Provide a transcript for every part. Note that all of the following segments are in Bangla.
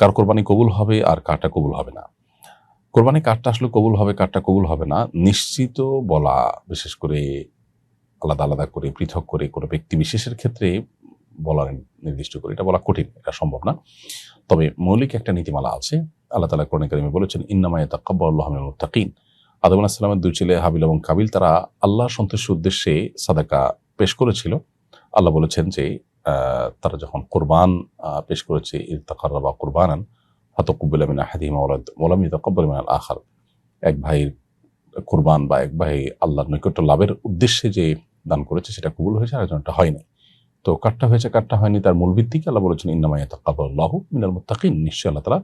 কার কোরবানি কবুল হবে আর কারটা কবুল হবে না। কোরবানি কারটা আসলে কবুল হবে, কারটা কবুল হবে না, নিশ্চিত বলা বিশেষ করে আলাদা আলাদা করে, পৃথক করে কোনো ব্যক্তি বিশেষের ক্ষেত্রে বলা নির্দিষ্ট করে, এটা বলা কঠিন, এটা সম্ভব না। তবে মৌলিক একটা নীতিমালা আছে, আল্লাহ তালা কোরআন কারিমে বলেছেন ইন্নামায় মুত্তাকিন। আদম আলাহিসাল্লামের দুই ছেলে হাবিল এবং কাবিল, তারা আল্লাহ সন্তুষ্টির উদ্দেশ্যে সাদাকা পেশ করেছিল। আল্লাহ বলেছেন যে তারা যখন কোরবান পেশ করেছে ইরতাকার বা কোরবানান হতকুব্বুল মিন আহাদিহিমা ওলাম ইতাকাব্বাল মিনাল আখার। এক ভাইয়ের কোরবান বা এক ভাই আল্লাহর নৈকট্য লাভের উদ্দেশ্যে যে দান করেছে, সেটা কবুল হয়েছে আর একজনটা হয়নি তো কাটটা হয়েছে, কাটটা হয়নি, তার মূল ভিত্তিকে আল্লাহ বলেছেন ইন্নামায় তাকাবাল্লাহু মিনাল মুত্তাকিন, নিশ্চয়ই আল্লাহ তালা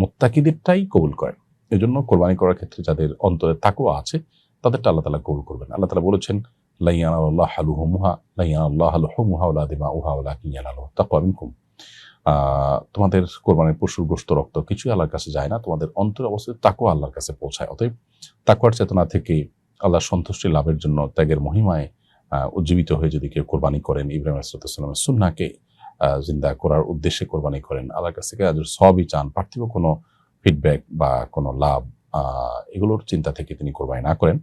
মুত্তাকিদেরটাই কবুল করেন। এই জন্য কোরবানি করার ক্ষেত্রে যাদের অন্তরে তাকুয়া আছে, তাদেরটা আল্লাহ তালা কবুল করবেন। আল্লাহ তালা বলেছেন লাইয়ান আল্লাহ হালু হুমুহা লাইয়ান আল্লাহ হালু হুমুহা উলা দিমা উহা মিনকুম আহ, তোমাদের কোরবানির পশুর গোস্ত রক্ত কিছুই আল্লাহর কাছে যায় না। তোমাদের অন্তর অবস্থিত তাকুয়া আল্লাহর কাছে পৌঁছায়। অতএব তাকুয়ার চেতনা থেকে আল্লাহর সন্তুষ্টি লাভের জন্য ত্যাগের মহিমায় উজ্জীবিত হয়ে যদি কেউ কোরবানি করেন ইব্রাহিম আসলামের সুন্নাকে জিন্দা করার উদ্দেশ্যে কোরবানি করেন আল্লাহর কাছ থেকে আজর সবই চান পার্থিব কোনো ফিডব্যাক বা কোনো লাভ এগুলোর চিন্তা থেকে তিনি কোরবানি না করেন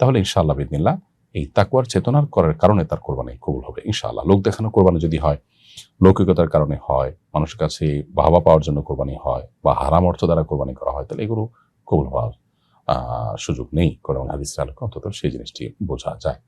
তাহলে ইনশাআল্লাহ বিদিনিল্লাহ এই তাকুয়ার চেতনার করার কারণে তার কোরবানি কবুল হবে, ইনশাআল্লাহ। লোক দেখানো কোরবানি যদি হয়, লৌকিকতার কারণে হয়, মানুষের কাছে বাহবা পাওয়ার জন্য কোরবানি হয় বা হারাম অর্থ দ্বারা কোরবানি করা হয়, তাহলে এগুলো কবুল হওয়ার সুযোগ নেই। কোরআন হাদিসের আলোকে অন্তত সেই জিনিসটি বোঝা যায়।